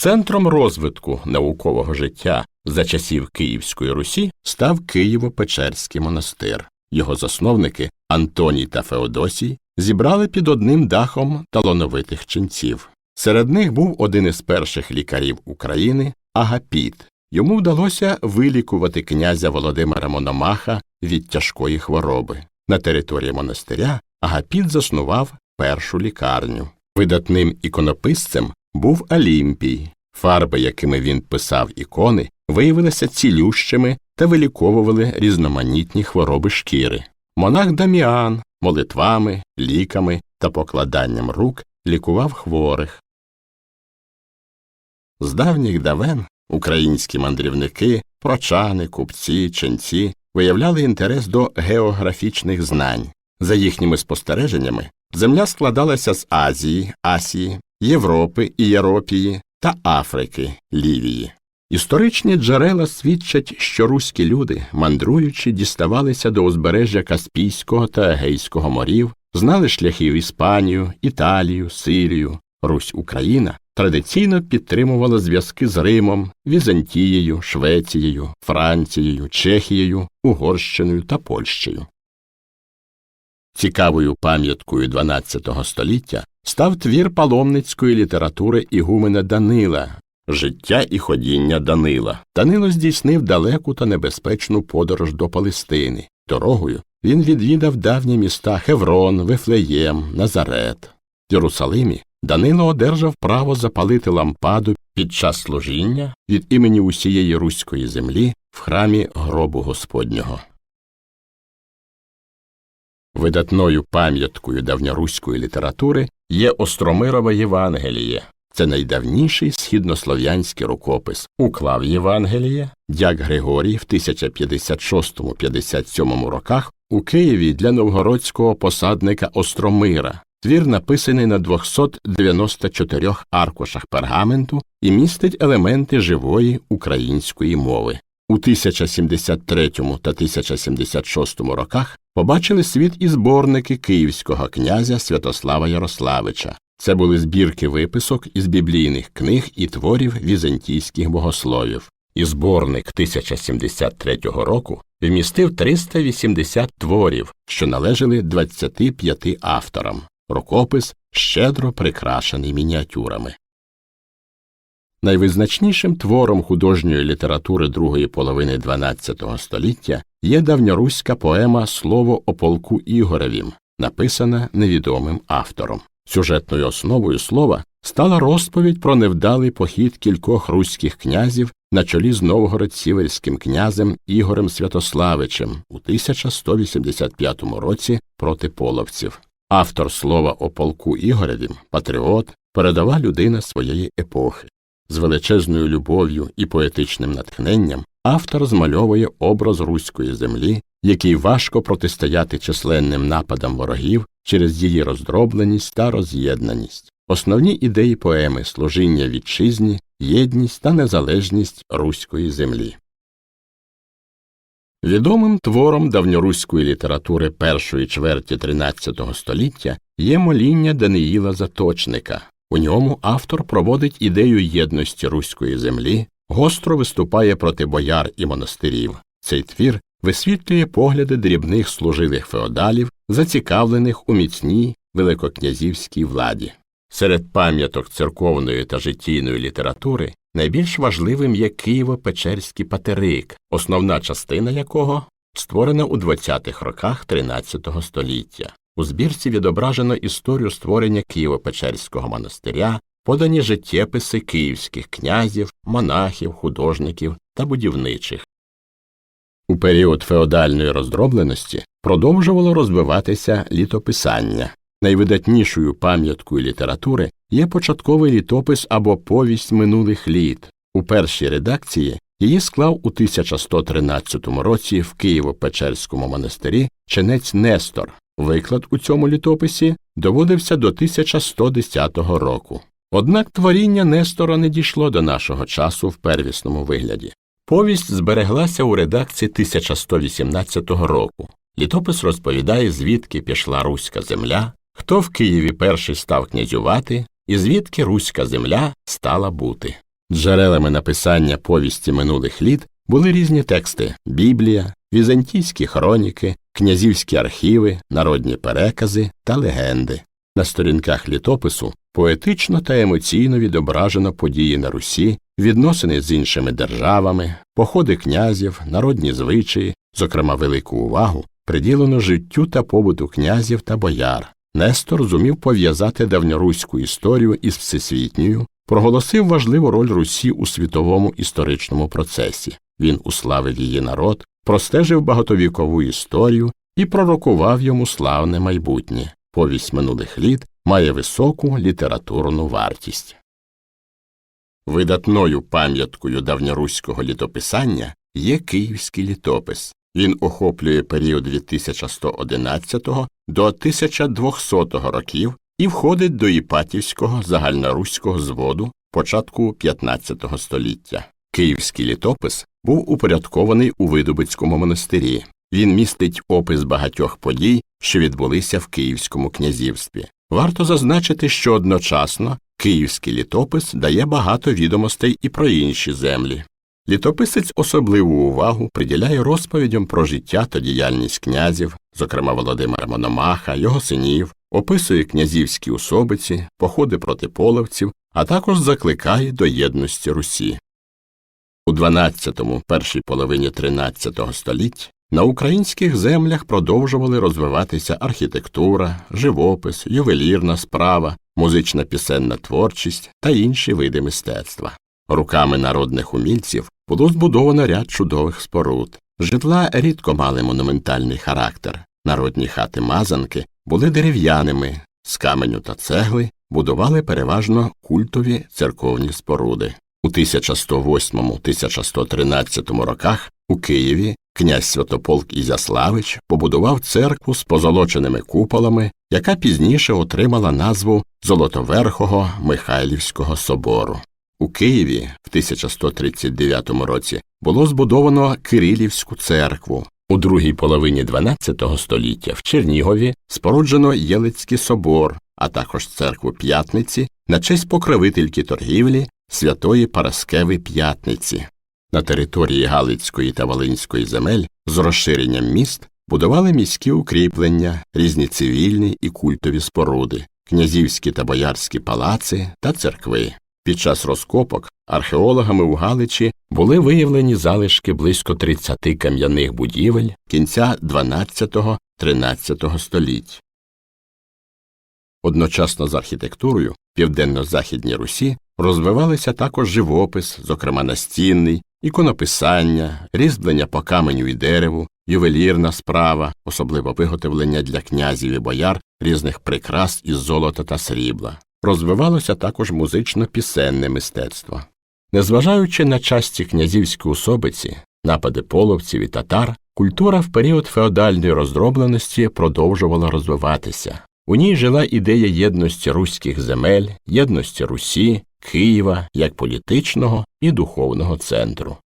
Центром розвитку наукового життя за часів Київської Русі став Києво-Печерський монастир. Його засновники Антоній та Феодосій зібрали під одним дахом талановитих ченців. Серед них був один із перших лікарів України Агапіт. Йому вдалося вилікувати князя Володимира Мономаха від тяжкої хвороби. На території монастиря Агапіт заснував першу лікарню. Видатним іконописцем був Алімпій. Фарби, якими він писав ікони, виявилися цілющими та виліковували різноманітні хвороби шкіри. Монах Даміан молитвами, ліками та покладанням рук лікував хворих. З давніх давен українські мандрівники, прочани, купці, ченці виявляли інтерес до географічних знань. За їхніми спостереженнями, земля складалася з Азії, Асії, Європи, Ієропії та Африки, Лівії. Історичні джерела свідчать, що руські люди, мандруючи, діставалися до узбережжя Каспійського та Егейського морів, знали шляхи в Іспанію, Італію, Сирію. Русь Україна традиційно підтримувала зв'язки з Римом, Візантією, Швецією, Францією, Чехією, Угорщиною та Польщею. Цікавою пам'яткою XII століття став твір паломницької літератури Ігумена Данила Життя і ходіння Данила. Данило здійснив далеку та небезпечну подорож до Палестини. Дорогою він відвідав давні міста Хеврон, Вифлеєм, Назарет. В Єрусалимі Данило одержав право запалити лампаду під час служіння від імені усієї руської землі в храмі гробу Господнього. Видатною пам'яткою давньоруської літератури є Остромирове Євангеліє. Це найдавніший східнослов'янський рукопис. Уклав Євангеліє дяк Григорій в 1056-57 роках у Києві для новгородського посадника Остромира. Твір написаний на 294 аркушах пергаменту і містить елементи живої української мови. У 1073 та 1076 роках побачили світ і зборники київського князя Святослава Ярославича. Це були збірки виписок із біблійних книг і творів візантійських богословів. І зборник 1073 року вмістив 380 творів, що належали 25 авторам. Рукопис щедро прикрашений мініатюрами. Найвизначнішим твором художньої літератури другої половини XII століття є давньоруська поема Слово о полку Ігоревім, написана невідомим автором. Сюжетною основою слова стала розповідь про невдалий похід кількох руських князів на чолі з новгород-сіверським князем Ігорем Святославичем у 1185 році проти половців. Автор слова о полку Ігоревім, патріот, передова людина своєї епохи. З величезною любов'ю і поетичним натхненням автор змальовує образ руської землі, який важко протистояти численним нападам ворогів через її роздробленість та роз'єднаність. Основні ідеї поеми служіння вітчизні, єдність та незалежність руської землі. Відомим твором давньоруської літератури першої чверті XIII століття є моління Даниїла Заточника. У ньому автор проводить ідею єдності руської землі, гостро виступає проти бояр і монастирів. Цей твір висвітлює погляди дрібних служивих феодалів, зацікавлених у міцній великокнязівській владі. Серед пам'яток церковної та життійної літератури найбільш важливим є Києво-Печерський патерик, основна частина якого створена у 20-х роках XIII століття. У збірці відображено історію створення Києво-Печерського монастиря, подані життєписи київських князів, монахів, художників та будівничих. У період феодальної роздробленості продовжувало розвиватися літописання. Найвидатнішою пам'яткою літератури є початковий літопис або повість минулих літ. У першій редакції її склав у 1113 році в Києво-Печерському монастирі ченець Нестор. Виклад у цьому літописі доводився до 1110 року. Однак творіння Нестора не дійшло до нашого часу в первісному вигляді. Повість збереглася у редакції 1118 року. Літопис розповідає, звідки пішла руська земля, хто в Києві перший став князювати, і звідки руська земля стала бути. Джерелами написання повісті минулих літ були різні тексти Біблія, візантійські хроніки, князівські архіви, народні перекази та легенди. На сторінках літопису поетично та емоційно відображено події на Русі, відносини з іншими державами, походи князів, народні звичаї, зокрема велику увагу, приділено життю та побуту князів та бояр. Нестор зумів пов'язати давньоруську історію із всесвітньою, проголосив важливу роль Русі у світовому історичному процесі. Він уславив її народ, простежив багатовікову історію і пророкував йому славне майбутнє. Повість минулих літ має високу літературну вартість. Видатною пам'яткою давньоруського літописання є Київський літопис. Він охоплює період від 1111 до 1200 років і входить до Іпатівського загальноруського зводу початку 15 століття. Київський літопис був упорядкований у Видубицькому монастирі. Він містить опис багатьох подій, що відбулися в Київському князівстві. Варто зазначити, що одночасно Київський літопис дає багато відомостей і про інші землі. Літописець особливу увагу приділяє розповідям про життя та діяльність князів, зокрема Володимира Мономаха, його синів, описує князівські особиці, походи проти половців, а також закликає до єдності Русі. У 12-му, першій половині 13 століття на українських землях продовжували розвиватися архітектура, живопис, ювелірна справа, музична пісенна творчість та інші види мистецтва. Руками народних умільців було збудовано ряд чудових споруд. Житла рідко мали монументальний характер. Народні хати мазанки були дерев'яними, з каменю та цегли будували переважно культові церковні споруди. У 1108-1113 роках у Києві князь Святополк Ізяславич побудував церкву з позолоченими куполами, яка пізніше отримала назву Золотоверхого Михайлівського собору. У Києві в 1139 році було збудовано Кирилівську церкву. У другій половині XII століття в Чернігові споруджено Єлицький собор, а також церкву П'ятниці на честь покровительки торгівлі святої Параскеви П'ятниці. На території Галицької та Волинської земель з розширенням міст будували міські укріплення, різні цивільні і культові споруди, князівські та боярські палаци та церкви. Під час розкопок археологами у Галичі були виявлені залишки близько 30 кам'яних будівель кінця 12-13 століть. Одночасно з архітектурою південно-західній Русі розвивалися також живопис, зокрема настінний, іконописання, різьблення по каменю і дереву, ювелірна справа, особливо виготовлення для князів і бояр різних прикрас із золота та срібла. Розвивалося також музично-пісенне мистецтво. Незважаючи на часті князівські особиці, напади половців і татар, культура в період феодальної роздробленості продовжувала розвиватися. У ній жила ідея єдності руських земель, єдності Русі, Києва як політичного і духовного центру.